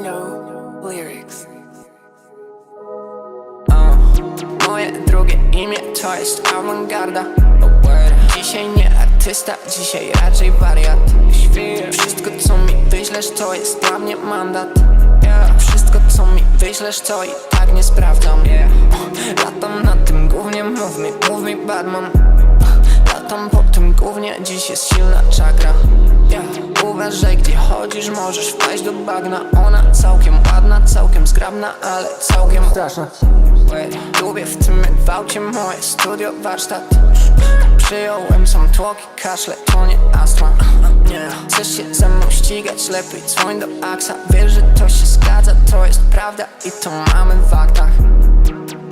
No lyrics. Uh, moje drugie imię to jest awangarda. Dzisiaj nie artysta, dzisiaj raczej wariat. Wszystko co mi wyślesz to jest dla mnie mandat. Wszystko co mi wyślesz to i tak nie sprawdzam. Latam na tym głównie, mów mi, mów mi badman. Latam po tym głównie, dziś jest silna czakra możesz wpaść do bagna. Ona całkiem ładna, całkiem zgrabna, ale całkiem straszna. Lubię w tym gwałcie moje studio, warsztat. Przyjąłem sam tłoki, kaszle, to nie astma. Nie, chcesz się ze mną ścigać, lepiej dzwoń do Aksa. Wiesz, że to się zgadza, to jest prawda i to mamy w aktach.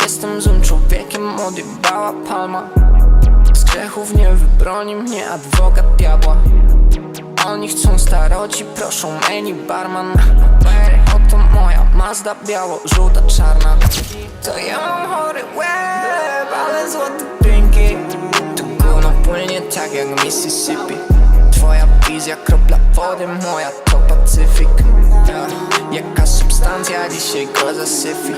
Jestem złym człowiekiem, odjebała palma. Z grzechów nie wybroni mnie adwokat diabła Oni chcą staroci, proszą menu barman. Oto moja Mazda biało-żółta, czarna. To ja mam chory łeb, ale złote drinki. Tu gówno płynie tak jak Mississippi. Twoja wizja, kropla wody, moja to Pacyfik. Jaka substancja dzisiaj go zasyfi.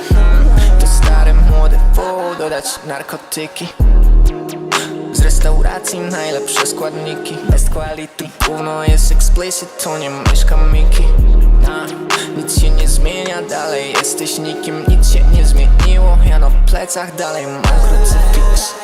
To stary, młody wół, dodać narkotyki restauracji najlepsze składniki. Best quality Gówno jest explicit, to nie myszka Miki. A, Nic się nie zmienia, dalej jesteś nikim. Nic się nie zmieniło, ja na plecach dalej mam krucyfiks